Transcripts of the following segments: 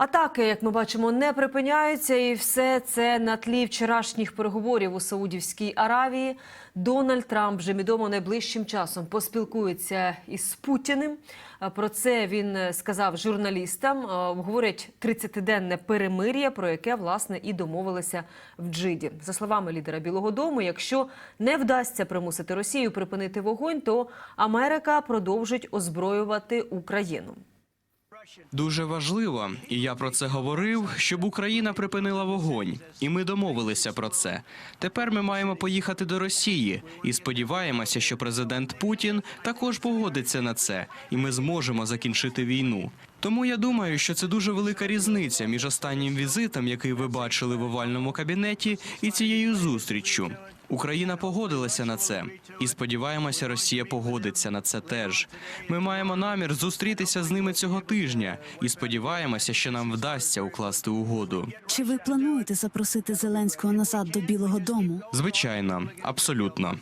Атаки, як ми бачимо, не припиняються, і все це на тлі вчорашніх переговорів у Саудівській Аравії. Дональд Трамп вже відомо найближчим часом поспілкується із Путіним. Про це він сказав журналістам. Обговорять 30-денне перемир'я, про яке власне і домовилися в Джиді. За словами лідера Білого Дому, якщо не вдасться примусити Росію припинити вогонь, то Америка продовжить озброювати Україну. Дуже важливо, і я про це говорив, щоб Україна припинила вогонь, і ми домовилися про це. Тепер ми маємо поїхати до Росії і сподіваємося, що президент Путін також погодиться на це, і ми зможемо закінчити війну. Тому я думаю, що це дуже велика різниця між останнім візитом, який ви бачили в овальному кабінеті, і цією зустріччю. Україна погодилася на це, і сподіваємося, Росія погодиться на це теж. Ми маємо намір зустрітися з ними цього тижня, і сподіваємося, що нам вдасться укласти угоду. Чи ви плануєте запросити Зеленського назад до Білого Дому? Звичайно, абсолютно.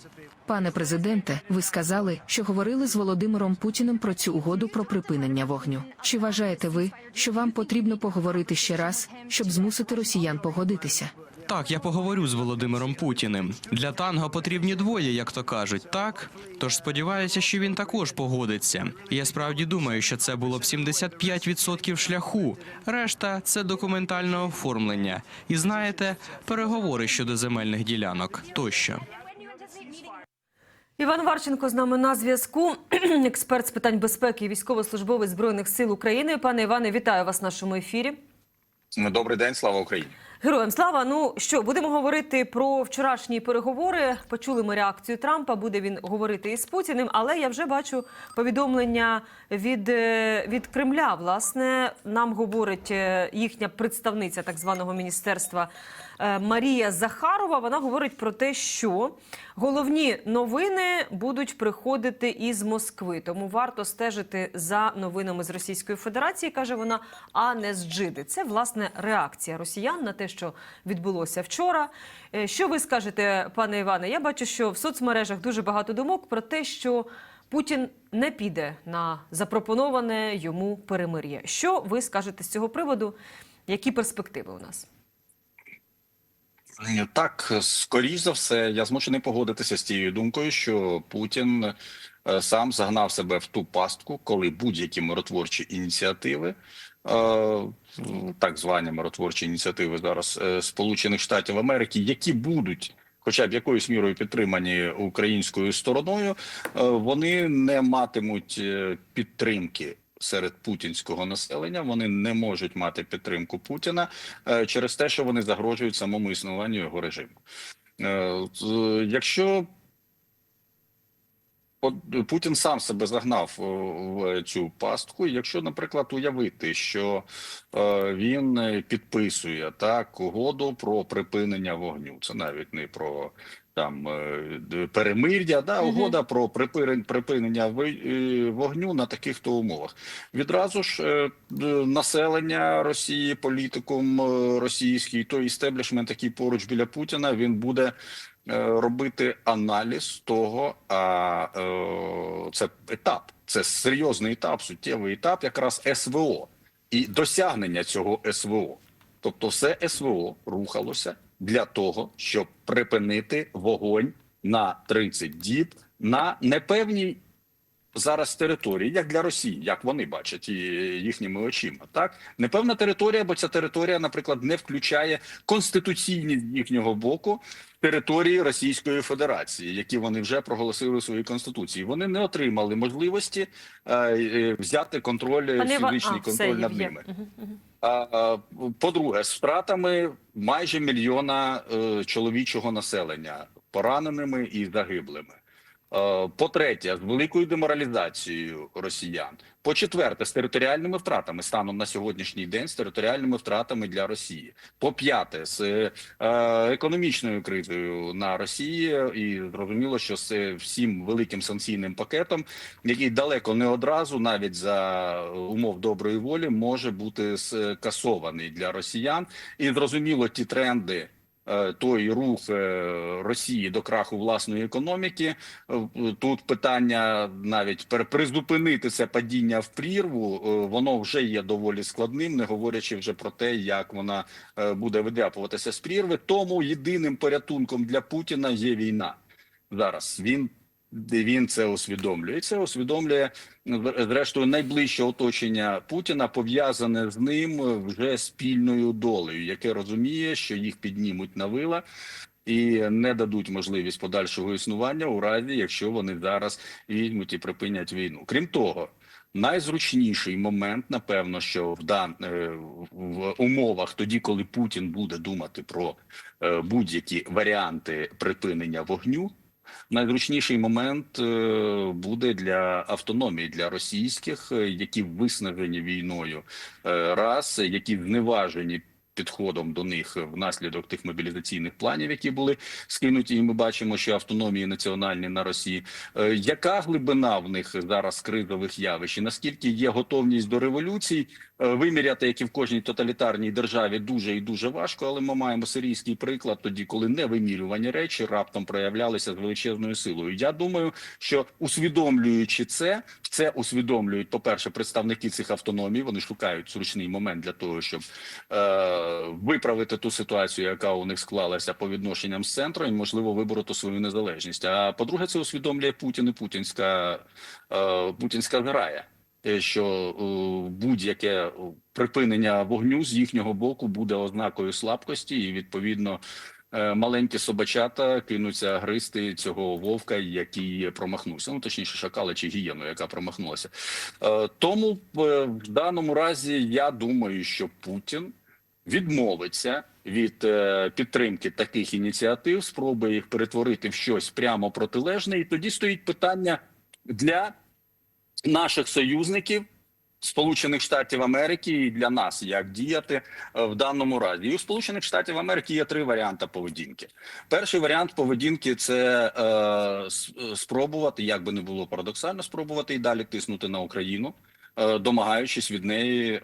Пане президенте, ви сказали, що говорили з Володимиром Путіним про цю угоду про припинення вогню. Чи вважаєте ви, що вам потрібно поговорити ще раз, щоб змусити росіян погодитися? Так, я поговорю з Володимиром Путіним. Для танго потрібні двоє, як то кажуть, так? Тож сподіваюся, що він також погодиться. І я справді думаю, що це було б 75% шляху. Решта це документальне оформлення. І знаєте, переговори щодо земельних ділянок тощо. Іван Варченко з нами на зв'язку. Експерт з питань безпеки і військовослужбовець збройних сил України. Пане Іване, вітаю вас в нашому ефірі. Добрий день, слава Україні. Героям слава. Ну що, будемо говорити про вчорашні переговори. Почули ми реакцію Трампа. Буде він говорити із Путіним. Але я вже бачу повідомлення від, е, від Кремля. Власне, нам говорить е, їхня представниця так званого міністерства Марія Захарова. Вона говорить про те, що головні новини будуть приходити із Москви. Тому варто стежити за новинами з Російської Федерації, каже вона, а не з Джиди. Це власне реакція росіян на те, що відбулося вчора. Е, Що ви скажете, пане Іване? Я бачу, що в соцмережах дуже багато думок про те, що Путін не піде на запропоноване йому перемир'я. Що ви скажете з цього приводу? Які перспективи у нас? Так, скоріш за все, я змушений погодитися з тією думкою, що Путін е, сам загнав себе в ту пастку, коли будь-які миротворчі ініціативи, е, так звані миротворчі ініціативи зараз е, Сполучених Штатів Америки, які будуть. Хоча б якоюсь мірою підтримані українською стороною, е, вони не матимуть е, підтримки серед путінського населення. Вони не можуть мати підтримку Путіна е, через те, що вони загрожують самому існуванню його режиму. Е, Якщо Путін сам себе загнав е, в цю пастку. Якщо, наприклад, уявити, що він підписує так угоду про припинення вогню, це навіть не про там е, перемир'я, да угода про припинення е, вогню на таких то умовах. Відразу ж е, населення Росії, політикум російський, той істеблішмент, який поруч біля Путіна, він буде робити аналіз того, а е, це етап, це серйозний етап, суттєвий етап, якраз СВО і досягнення цього СВО. Тобто, все СВО рухалося для того, щоб припинити вогонь на 30 діб на непевній зараз території, як для Росії, як вони бачать і їхніми очима. Так непевна територія, бо ця територія, наприклад, не включає конституційні з їхнього боку території Російської Федерації, які вони вже проголосили у своїй конституції. Вони не отримали можливості е, е, взяти контроль Пане фізичний а, контроль над є. ними. А, а, По-друге, з втратами майже мільйона е, чоловічого населення, пораненими і загиблими. Е, По-третє, з великою деморалізацією росіян. По-четверте, з територіальними втратами станом на сьогоднішній день з територіальними втратами для Росії. По-п'яте, з е, економічною кризою на Росії, і зрозуміло, що з всім великим санкційним пакетом, який далеко не одразу, навіть за умов доброї волі, може бути скасований для росіян. І зрозуміло, ті тренди е, той рух е, Росії до краху власної економіки. Е, Тут питання навіть призупинити це падіння в прірву, е, воно вже є доволі складним, не говорячи вже про те, як вона е, буде видряпуватися з прірви. Тому єдиним порятунком для Путіна є війна. Зараз він він це усвідомлює. І це усвідомлює зрештою найближче оточення Путіна, пов'язане з ним вже спільною долею, яке розуміє, що їх піднімуть на вила. І не дадуть можливість подальшого існування у разі, якщо вони зараз візьмуть і припинять війну. Крім того, найзручніший момент, напевно, що в дан е, в умовах, тоді коли Путін буде думати про е, будь-які варіанти припинення вогню. Найзручніший момент е, буде для автономії для російських, е, які виснажені війною, е, раз які зневажені підходом до них внаслідок тих мобілізаційних планів, які були скинуті, і ми бачимо, що автономії національні на Росії. Е, Яка глибина в них зараз кризових явищ? Наскільки є готовність до революцій? Е, Виміряти, як і в кожній тоталітарній державі, дуже і дуже важко, але ми маємо сирійський приклад тоді, коли невимірювані речі раптом проявлялися з величезною силою. Я думаю, що усвідомлюючи це, це усвідомлюють, по-перше, представники цих автономій. Вони шукають зручний момент для того, щоб е, виправити ту ситуацію, яка у них склалася по відношенням з центром, і можливо вибороти свою незалежність. А по-друге, це усвідомлює Путін і путінська, е, путінська зграя. Те, що е, будь-яке припинення вогню з їхнього боку буде ознакою слабкості, і відповідно е, маленькі собачата кинуться гристи цього вовка, який промахнувся. Ну точніше, шакала чи гієну, яка промахнулася. Тому в даному разі я думаю, що Путін відмовиться від е, підтримки таких ініціатив, спробує їх перетворити в щось прямо протилежне, і тоді стоїть питання для наших союзників. Сполучених Штатів Америки і для нас як діяти е, в даному разі, і у Сполучених Штатів Америки є три варіанти поведінки. Перший варіант поведінки це е, спробувати, як би не було парадоксально, спробувати і далі тиснути на Україну, домагаючись від неї е,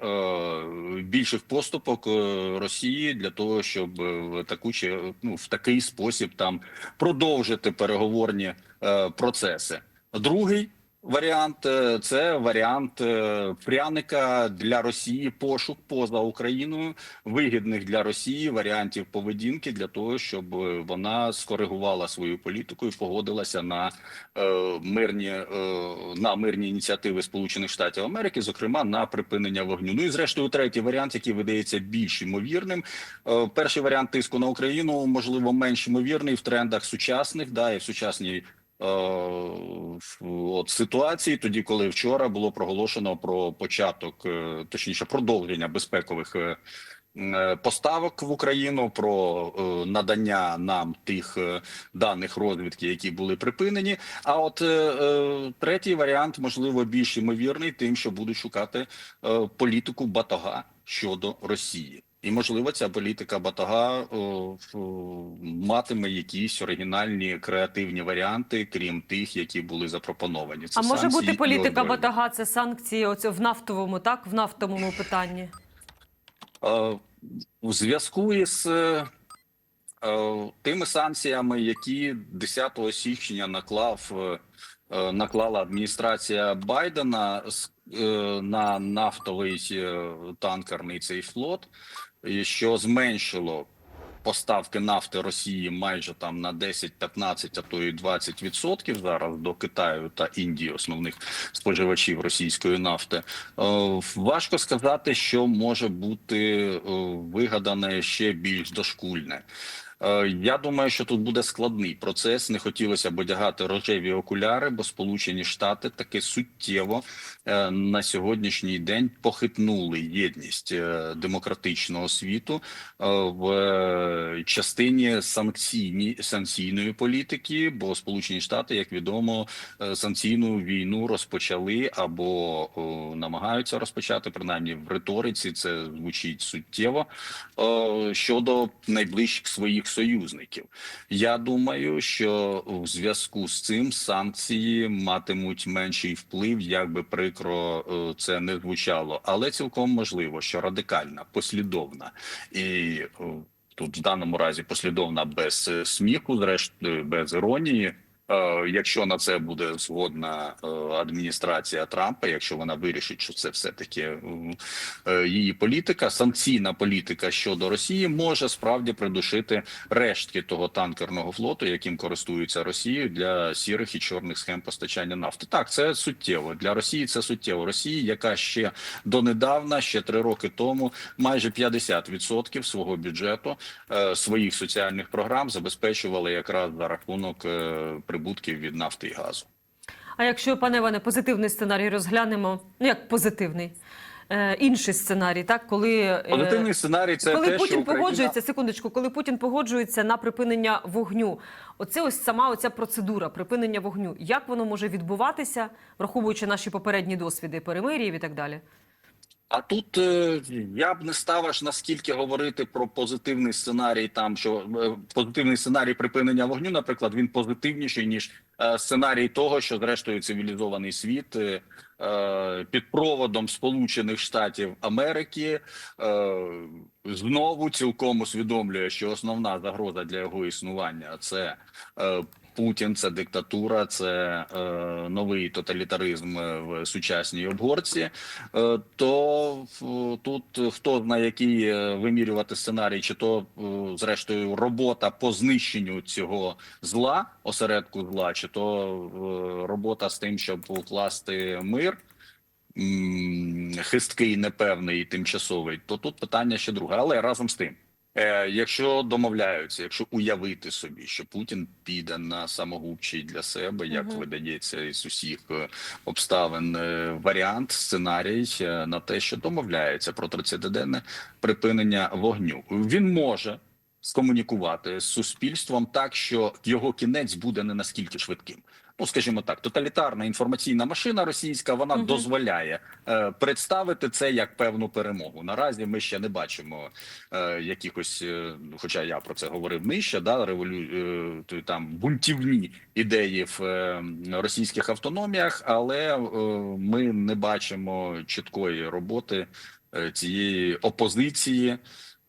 більших поступок е, Росії для того, щоб е, в таку чи ну в такий спосіб там продовжити переговорні е, процеси. Другий варіант е, це варіант е, пряника для Росії, пошук поза Україною, вигідних для Росії варіантів поведінки для того, щоб е, вона скоригувала свою політику і погодилася на е, мирні е, на мирні ініціативи Сполучених Штатів Америки, зокрема на припинення вогню. Ну і зрештою, третій варіант, який видається більш ймовірним. Е, перший варіант тиску на Україну можливо менш ймовірний в трендах сучасних, да і в сучасній. Е, От ситуації, тоді, коли вчора було проголошено про початок, е, точніше, продовження безпекових е, поставок в Україну, про надання нам тих даних розвідки, які були припинені. А от третій варіант, можливо, більш ймовірний, тим, що будуть шукати політику батога щодо Росії. І можливо, ця політика о, о, матиме якісь оригінальні креативні варіанти, крім тих, які були запропоновані. Це А може бути політика. Батага, це санкції оце в нафтовому, так? В нафтовому питанні. Е, у зв'язку із е, е, тими санкціями, які 10 січня наклав е, наклала адміністрація Байдена на нафтовий танкерний цей флот, що зменшило поставки нафти Росії майже там на 10-15, а то і 20% зараз до Китаю та Індії, основних споживачів російської нафти. Е, Важко сказати, що може бути е, вигадане ще більш дошкульне. Е, Я думаю, що тут буде складний процес. Не хотілося б одягати рожеві окуляри, бо Сполучені Штати таки суттєво е, на сьогоднішній день похитнули єдність е, демократичного світу в частині санкційні санкційної політики. Бо Сполучені Штати, як відомо, санкційну війну розпочали або намагаються розпочати, принаймні в риториці це звучить суттєво щодо найближчих своїх союзників. Я думаю, що в зв'язку з цим санкції матимуть менший вплив, як би прикро е, це не звучало, але цілком можливо, що радикальна, послідовна і е, тут в даному разі послідовна без е, сміху, зрештою без іронії. Е, Якщо на це буде згодна е, адміністрація Трампа, якщо вона вирішить, що це все таки її політика, санкційна політика щодо Росії може справді придушити рештки того танкерного флоту, яким користується Росією для сірих і чорних схем постачання нафти. Так, це суттєво для Росії. Це суттєво. Росії, яка ще донедавна, ще три роки тому, майже 50% свого бюджету е, своїх соціальних програм забезпечували якраз за рахунок е, прибутків від нафти і газу. А якщо, пане Іване, позитивний сценарій розглянемо, ну як позитивний, е, інший сценарій, так коли е, Позитивний сценарій це коли те, Путін що Україна... погоджується, секундочку, коли Путін погоджується на припинення вогню, оце ось сама оця процедура припинення вогню. Як воно може відбуватися, враховуючи наші попередні досвіди перемирів і так далі? А тут е, я б не став аж наскільки говорити про позитивний сценарій, там що е, позитивний сценарій припинення вогню, наприклад, він позитивніший ніж е, сценарій того, що зрештою цивілізований світ під проводом Сполучених Штатів Америки знову цілком усвідомлює, що основна загроза для його існування це. Путін це диктатура, це е, новий тоталітаризм е, в сучасній обгорці. Е, то в- тут хто знає, який е, вимірювати сценарій, чи то е, зрештою робота по знищенню цього зла, осередку зла, чи то е, робота з тим, щоб укласти мир. Хисткий, непевний тимчасовий, то тут питання ще друге. Але разом з тим, якщо домовляються, якщо уявити собі, що Путін піде на самогубчий для себе, як Мгм. видається із усіх е, обставин е, варіант, сценарій е, на те, що домовляється про 30-денне припинення вогню, він може скомунікувати з суспільством так, що його кінець буде не наскільки швидким. Ну, скажімо так, тоталітарна інформаційна машина російська вона Мгм. дозволяє е, представити це як певну перемогу. Наразі ми ще не бачимо е, якихось, е, хоча я про це говорив нижче, да револю е, там бунтівні ідеї в е, російських автономіях, але е, ми не бачимо чіткої роботи е, цієї опозиції.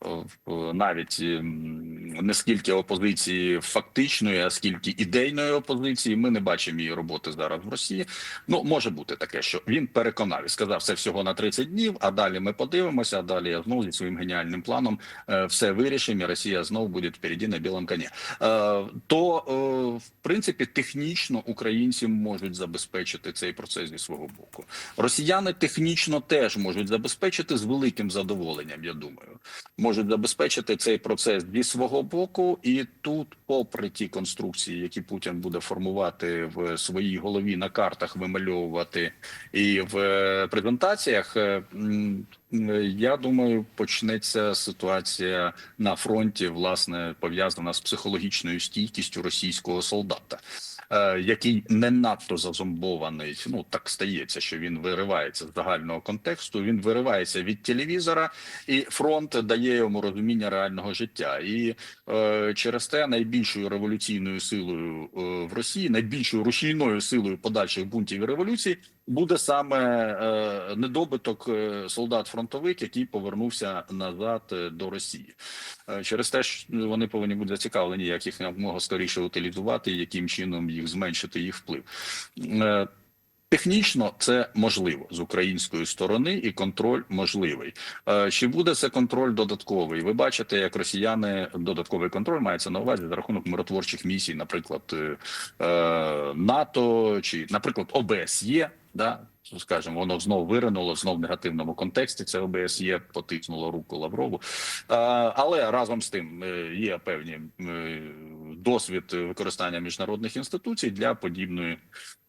Е, в- Навіть ем, не скільки опозиції фактичної, а скільки ідейної опозиції, ми не бачимо її роботи зараз в Росії. Ну може бути таке, що він переконав і сказав це всього на 30 днів. А далі ми подивимося. А далі я знову зі своїм геніальним планом е, все вирішимо. і Росія знову буде впереді на білому коні. Е, То е, в принципі технічно українці можуть забезпечити цей процес зі свого боку. Росіяни технічно теж можуть забезпечити з великим задоволенням. Я думаю, можуть забезпечити цей процес зі свого боку, і тут, попри ті конструкції, які Путін буде формувати в своїй голові на картах, вимальовувати і в е, презентаціях. е, е, Я думаю, почнеться ситуація на фронті, власне, пов'язана з психологічною стійкістю російського солдата, який не надто зазомбований. Ну так стається, що він виривається з загального контексту. Він виривається від телевізора, і фронт дає йому розуміння реального життя. І е, через те найбільшою революційною силою е, в Росії, найбільшою рушійною силою подальших бунтів і революцій буде саме е, недобиток е, солдат фронтовик, який повернувся назад е, до Росії. Через те, що вони повинні бути зацікавлені, як їх якомога скоріше утилізувати, і яким чином їх зменшити їх вплив. Технічно це можливо з української сторони, і контроль можливий. Чи буде це контроль додатковий? Ви бачите, як росіяни додатковий контроль мається на увазі за рахунок миротворчих місій, наприклад, НАТО чи, наприклад, ОБСЄ, да. Скажімо, воно знов виринуло знов в негативному контексті. Це ОБСЄ потиснуло руку Лаврову, але разом з тим е, є певні е, досвід використання міжнародних інституцій для подібної.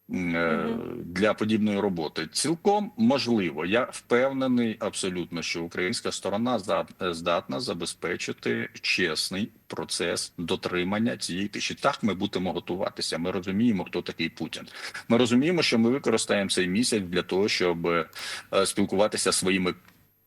Для подібної роботи. Цілком можливо. Я впевнений абсолютно, що українська сторона зда- здатна забезпечити чесний процес дотримання цієї тиші. Так ми будемо готуватися. Ми розуміємо, хто такий Путін. Ми розуміємо, що ми використаємо цей місяць для того, щоб е, спілкуватися своїми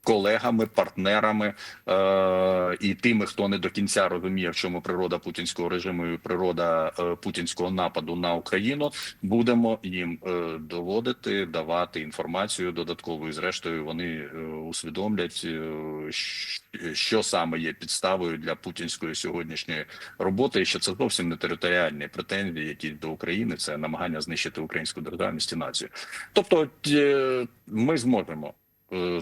колегами, партнерами е, і тими, хто не до кінця розуміє, в чому природа путінського режиму і природа е, путінського нападу на Україну, будемо їм е, доводити, давати інформацію додаткову. І зрештою вони е, усвідомлять, е, що саме є підставою для путінської сьогоднішньої роботи, і що це зовсім не територіальні претензії, які до України це намагання знищити українську державність і націю. Тобто, е, ми зможемо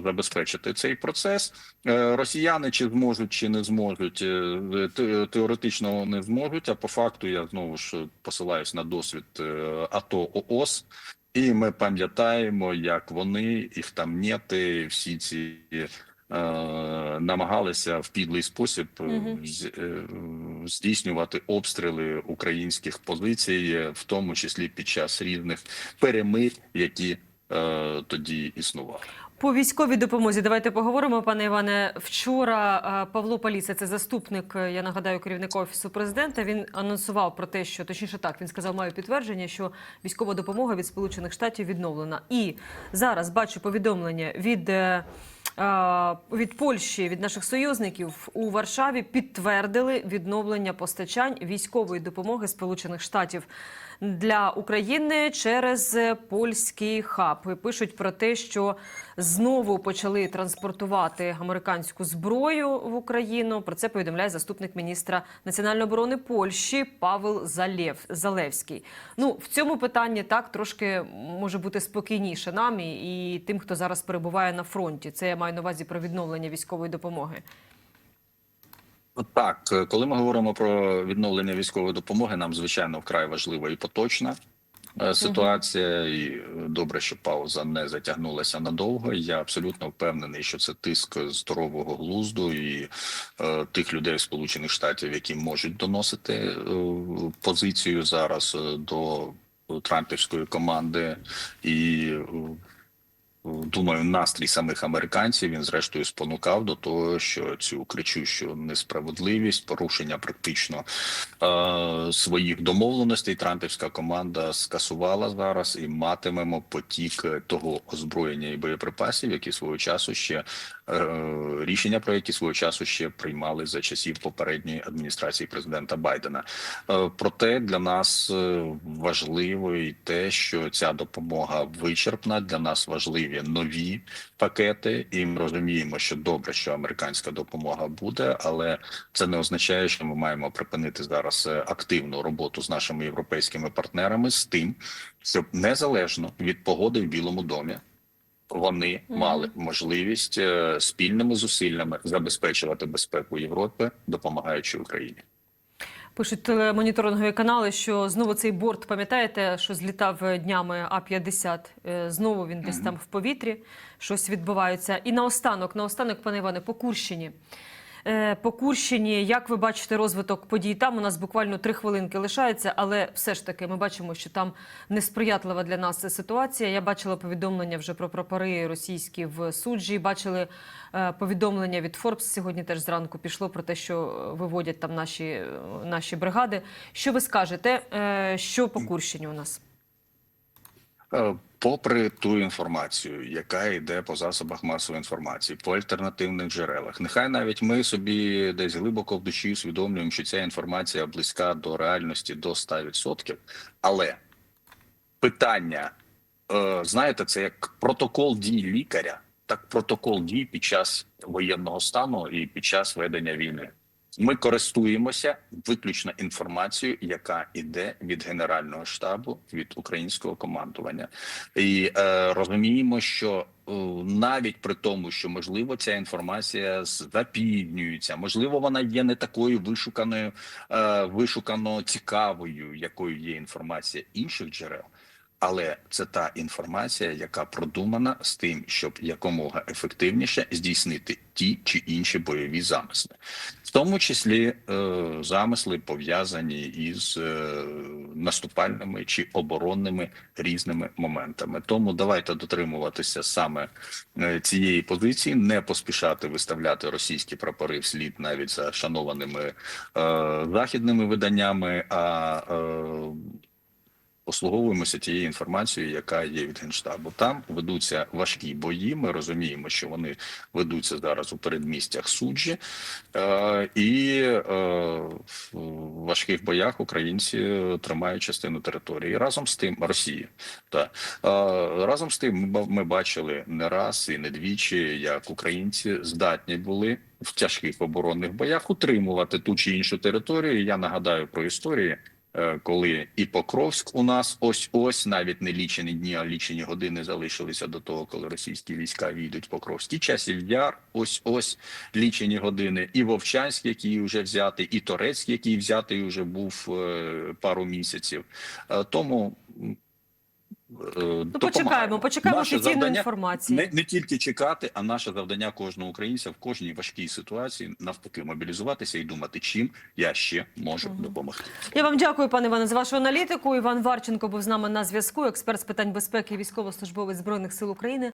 забезпечити цей процес. Е, Росіяни чи зможуть, чи не зможуть, е, теоретично не зможуть. А по факту я знову ж посилаюсь на досвід е, АТО ООС. І ми пам'ятаємо, як вони, їх там нети, всі ці е, намагалися в підлий спосіб е, е, здійснювати обстріли українських позицій, в тому числі під час різних перемир, які е, тоді існували. По військовій допомозі давайте поговоримо, пане Іване. Вчора е, Павло Паліса, це заступник, е, я нагадаю, керівника офісу президента. Він анонсував про те, що точніше так він сказав, маю підтвердження, що військова допомога від Сполучених Штатів відновлена. І зараз бачу повідомлення від. е, Від Польщі від наших союзників у Варшаві підтвердили відновлення постачань військової допомоги Сполучених Штатів для України через польський хаб. Пишуть про те, що знову почали транспортувати американську зброю в Україну. Про це повідомляє заступник міністра національної оборони Польщі Павел Залєв Залевський. Ну в цьому питанні так трошки може бути спокійніше нам і, і тим, хто зараз перебуває на фронті. Це я маю на увазі про відновлення військової допомоги. Так, е, коли ми говоримо про відновлення військової допомоги, нам звичайно вкрай важлива і поточна е, ситуація. І е, добре, що пауза не затягнулася надовго. Я абсолютно впевнений, що це тиск здорового глузду і е, тих людей в Сполучених Штатів, які можуть доносити е, позицію зараз до Трампівської команди і. Думаю, настрій самих американців він зрештою спонукав до того, що цю кричущу несправедливість, порушення практично е, своїх домовленостей, Трампівська команда скасувала зараз і матимемо потік того озброєння і боєприпасів, які свого часу ще рішення про які свого часу ще приймали за часів попередньої адміністрації президента Байдена. Е, Проте для нас е, важливо і те, що ця допомога вичерпна. Для нас важливі нові пакети, і ми розуміємо, що добре, що американська допомога буде, але це не означає, що ми маємо припинити зараз е, активну роботу з нашими європейськими партнерами з тим, щоб незалежно від погоди в Білому домі. Вони мали можливість е, спільними зусиллями забезпечувати безпеку Європи, допомагаючи Україні. Пишуть моніторингові канали, що знову цей борт, пам'ятаєте, що злітав е, днями А-50, е, знову він десь там в повітрі, щось відбувається. І наостанок, наостанок, пане Іване, по Курщині. Е, По Курщині, як ви бачите розвиток подій там? У нас буквально три хвилинки лишається, але все ж таки ми бачимо, що там несприятлива для нас ситуація. Я бачила повідомлення вже про прапори російські в суджі. Бачили е, повідомлення від Форбс сьогодні теж зранку пішло про те, що виводять там наші, е, наші бригади. Що ви скажете? Що по Курщині у нас? Е, Попри ту інформацію, яка йде по засобах масової інформації, по альтернативних джерелах, нехай навіть ми собі десь глибоко в душі усвідомлюємо, що ця інформація близька до реальності до 100%, але питання, е, знаєте, це як протокол дій лікаря, так протокол дій під час воєнного стану і під час ведення війни. Ми користуємося виключно інформацією, яка йде від генерального штабу від українського командування, і е, розуміємо, що е, навіть при тому, що можливо ця інформація запіднюється, можливо, вона є не такою вишуканою, е, вишукано цікавою, якою є інформація інших джерел. Але це та інформація, яка продумана з тим, щоб якомога ефективніше здійснити ті чи інші бойові замисли, в тому числі е, замисли пов'язані із е, наступальними чи оборонними різними моментами. Тому давайте дотримуватися саме е, цієї позиції, не поспішати виставляти російські прапори вслід навіть за шанованими е, західними виданнями. а е, послуговуємося тією інформацією, яка є від генштабу. Там ведуться важкі бої. Ми розуміємо, що вони ведуться зараз у передмістях суджі, е, і е, в важких боях українці тримають частину території. Разом з тим Росії та е, разом з тим, ми ба- бачили не раз і не двічі, як українці здатні були в тяжких оборонних боях утримувати ту чи іншу територію. Я нагадаю про історії. Е, Коли і Покровськ у нас ось ось навіть не лічені дні, а лічені години залишилися до того, коли російські війська війдуть в Покровськ. Часів яр, ось ось лічені години, і Вовчанськ, який вже взятий, і Торецьк, який взятий вже був е, пару місяців. Е, Тому Ну, почекаємо, почекаємо Наше офіційної завдання інформації. не, не тільки чекати, а наше завдання кожного українця в кожній важкій ситуації навпаки мобілізуватися і думати, чим я ще можу допомогти. Я вам дякую, пане Іване, за вашу аналітику. Іван Варченко був з нами на зв'язку. Експерт з питань безпеки і військовослужбовець збройних сил України.